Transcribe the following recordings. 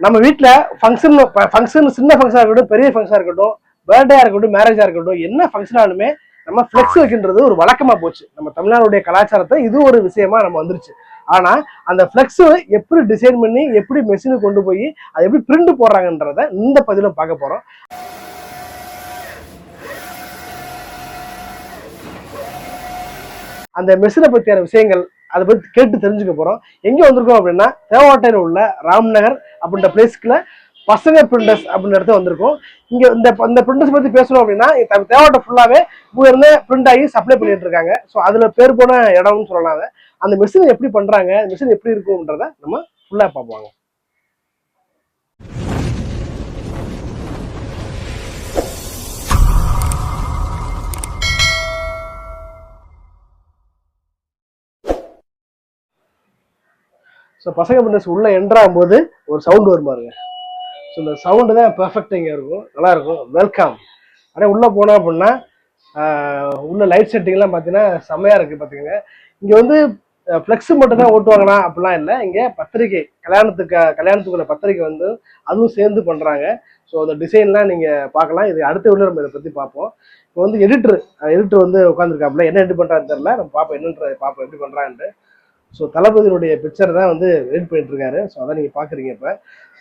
நம்ம வீட்டில் function function சின்ன ஃபங்க்ஷனாக இருக்கட்டும் பெரிய ஃபங்க்ஷனாக இருக்கட்டும் பர்த்டேயாக இருக்கட்டும் மேரேஜாக இருக்கட்டும் என்ன ஃபங்க்ஷனாலுமே நம்ம ஃப்ளெக்ஸ் வைக்கின்றது ஒரு வழக்கமாக போச்சு. நம்ம தமிழ்நாடுடைய கலாச்சாரத்தை இது ஒரு விஷயமா நம்ம வந்துருச்சு. ஆனால் அந்த ஃப்ளெக்ஸ் எப்படி டிசைன் பண்ணி எப்படி மெஷினுக்கு கொண்டு போய் அதை எப்படி பிரிண்ட் போடுறாங்கன்றத இந்த பதிவில் பார்க்க போகிறோம் அந்த மெஷினை பற்றியான விஷயங்கள் அதை பற்றி கேட்டு தெரிஞ்சுக்க போகிறோம் எங்கே வந்திருக்கோம் அப்படின்னா தேவாட்டையில் உள்ள ராம்நகர் அப்படின்ற பிளேஸ்க்குள்ள பசங்க பிரிண்டர்ஸ் அப்படின்ற இடத்துல வந்திருக்கோம். இங்கே இந்த இந்த பிரிண்டர்ஸ் பற்றி பேசணும் அப்படின்னா தேவாட்டை ஃபுல்லாகவே இருந்து பிரிண்ட் ஆகி சப்ளை பண்ணிட்டு இருக்காங்க. ஸோ அதில் பேர் போன இடம்னு சொல்லலாம் அதை. அந்த மிஷின் எப்படி பண்ணுறாங்க மிஷின் எப்படி இருக்கும்ன்றத நம்ம ஃபுல்லாக பார்ப்பாங்க ஸோ பசங்க பின்னஸ் உள்ளே என்ட்ராகும் போது ஒரு சவுண்ட் வரும் பாருங்க. ஸோ இந்த சவுண்டு தான் பெர்ஃபெக்ட் இங்கே இருக்கும். நல்லாயிருக்கும் வெல்கம் அப்படியே உள்ளே போனோம் அப்படின்னா உள்ள லைட் செட்டிங்லாம் பார்த்தீங்கன்னா செம்மையாக இருக்குது பார்த்துக்கோங்க. இங்கே வந்து ஃப்ளெக்ஸு மட்டும் தான் ஓட்டுவாங்களா அப்படிலாம் இல்லை. இங்கே பத்திரிக்கை கல்யாணத்துக்கு கல்யாணத்துக்குள்ள பத்திரிக்கை வந்து அதுவும் சேர்ந்து பண்ணுறாங்க ஸோ அந்த டிசைன்லாம் நீங்கள் பார்க்கலாம். இது அடுத்த வீடியோ நம்ம இதை பற்றி பார்ப்போம். இப்போ வந்து எடிட்டர் எடிட்டர் வந்து உட்காந்துருக்காப்புல என்ன எடிட் பண்ணுறான்னு தெரில நம்ம பார்ப்போம். என்னன்றதை பார்ப்போம். எப்படி பண்ணுறான்ட்டு ஸோ தளபதியுடைய பிக்சர் தான் வந்து எடிட் பண்ணிட்டு இருக்காரு ஸோ அதை நீங்கள் பார்க்குறீங்க இப்போ.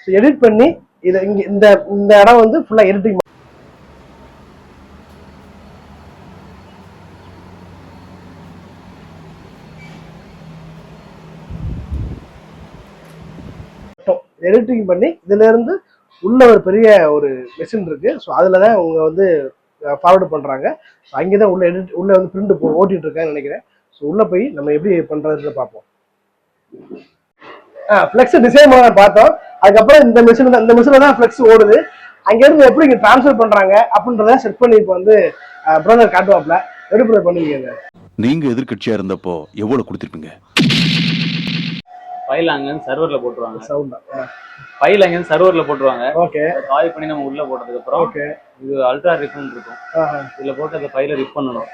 ஸோ எடிட் பண்ணி இதை இங்கே இந்த இந்த இடம் வந்து ஃபுல்லாக எடிட்டிங் எடிட்டிங் பண்ணி இதுல இருந்து உள்ள ஒரு பெரிய ஒரு மெஷின் இருக்கு. ஸோ அதில் தான் அவங்க வந்து ஃபார்வர்டு பண்ணுறாங்க ஸோ அங்கே தான் உள்ள எடிட் உள்ள வந்து பிரிண்ட் போ ஓட்டிட்டு இருக்காங்கன்னு நினைக்கிறேன். ஸோ உள்ள போய் நம்ம எப்படி பண்ணுறதுன்னு பார்ப்போம். ஆ ஃப்ளெக்ஸ் டிசைன் பண்ண பார்த்தோம். அதுக்கப்புறம் இந்த மிஷின் தான் இந்த மிஷினில் தான் ஃப்ளெக்ஸ் ஓடுது. அங்கேருந்து எப்படி இங்கே ட்ரான்ஸ்ஃபர் பண்ணுறாங்க அப்படின்றத செட் பண்ணி இப்போ வந்து பிரதர் காட்டுவாப்ல எப்படி brother பண்ணுவீங்க நீங்க எதிர்க்கட்சியா இருந்தப்போ எவ்வளவு கொடுத்திருப்பீங்க? ஃபைல் அங்கேருந்து சர்வர்ல போட்டுருவாங்க. சவுண்டா ஃபைல் அங்கேருந்து சர்வர்ல போட்டுருவாங்க. ஓகே கால் பண்ணி நம்ம உள்ள போட்டதுக்கு அப்புறம் ஓகே இது அல்ட்ரா ரிப்னு இருக்கும். இதுல போட்டு அந்த ஃபைலை ரிப் பண்ணணும்.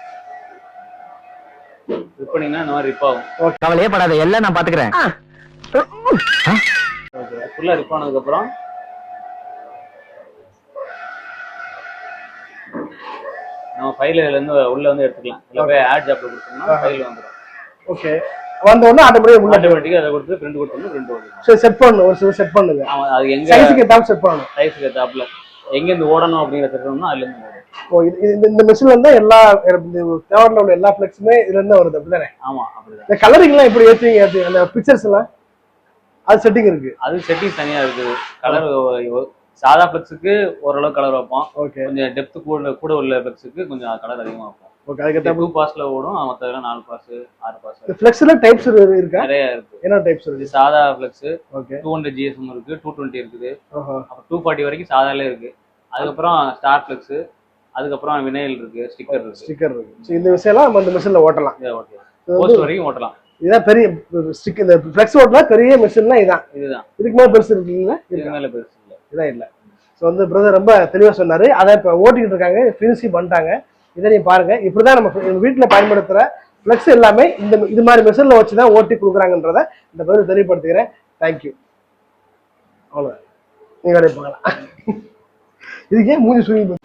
பண்ணீங்கன்னா இந்த மாதிரி ரிப் ஆகும். கவலையே படாத எல்லாம் நான் பாத்துக்கிறேன். ஃபுல்லா ரிப் ஆனதுக்கு அப்புறம். நம்ம ஃபைல இதுல இருந்து உள்ள வந்து எடுத்துக்கலாம். இல்ல போய் ஆட் ஜாப்ல கொடுத்தோம்னா ஃபைல் வந்துடும் ஓகே வந்த உடனே ஆட்டோமேட்டிக்காக உள்ள ஆட்டோமேட்டிக்கா அதை கொடுத்து பிரிண்ட் கொடுத்தோம்னா பிரிண்ட் வந்துடும் சரி செட் பண்ணணும் ஒரு சில செட் பண்ணுங்க. ஆமா அது எங்க சைஸுக்கு ஏதாவது செட் பண்ணணும் சைஸுக்கு ஏத்தாப்புல. எங்க இருந்து ஓடணும் அப்படிங்கிற தெரிஞ்சோம்னா அதுல இருந்து ஓ இது இது- இந்த மிஷின்ல இருந்தா எல்லா தேவரில் உள்ள எல்லா ஃபிளெக்ஸுமே இதுல இருந்து வருது அப்படிதானே ஆமா அப்படிதான். இந்த கலரிங்லாம் எப்படி ஏற்றுவீங்க ஏற்றுவீங்க அந்த பிக்சர்ஸ் எல்லாம்? அது செட்டிங் இருக்கு. அது செட்டிங் தனியா இருக்குது. கலர் சாதா ஃபிளெக்ஸுக்கு ஓரளவு கலர் வைப்போம். ஓகே கொஞ்சம் டெப்த் கூட கூட உள்ள ஃபிளெக்ஸுக்கு கொஞ்சம் கலர் அதிகமா வைப்போம். ஓகே அதுக்கேற்ற டூ பாஸ்ல ஓடும் மொத்தம் நாலு பாஸ் ஆறு பாஸ் இந்த ஃபிளெக்ஸ்ல டைப்ஸ் இருக்கா? நிறைய இருக்கு. என்ன டைப்ஸ் இருக்கு? சாதா flex okay two hundred GSM இருக்கு டூ டுவெண்ட்டி இருக்குது. டூ ஃபார்ட்டி வரைக்கும் சாதாலே இருக்கு. அதுக்கப்புறம் ஸ்டார் ஃபிளெக்ஸ் அதுக்கப்புறம் வினைல் இருக்கு ஸ்டிக்கர் இருக்கு. ஸ்டிக்கர் இருக்கு. இந்த விஷயம்லாம் நம்ம இந்த மிஷினில் ஓட்டலாம். போஸ்ட் வரைக்கும் ஓட்டலாம். இதான் பெரிய ஸ்டிக் இந்த ஃபிளெக்ஸ் ஓட்டலாம் பெரிய மிஷின்னா இதான். இதுதான். இதுக்கு மேலே பெருசு இருக்குங்களா இதுக்கு மேல பெருசு இல்லை. இதான் இல்லை. ஸோ வந்து பிரதர் ரொம்ப தெளிவாக சொன்னார். அதை இப்போ ஓட்டிக்கிட்டு இருக்காங்க. ஃபினிஷிங் பண்ணிட்டாங்க. இதை நீ பாருங்க. இப்படி தான் நம்ம வீட்டில் பயன்படுத்துகிற ஃப்ளெக்ஸ் எல்லாமே இந்த இது மாதிரி மெஷினில் வச்சு தான் ஓட்டி கொடுக்குறாங்கன்றத இந்த பதில் தெளிவுபடுத்துகிறேன். தேங்க்யூ அவ்வளோ நீங்கள் வேலையை பார்க்கலாம். இதுக்கே மூஞ்சி சுருங்கி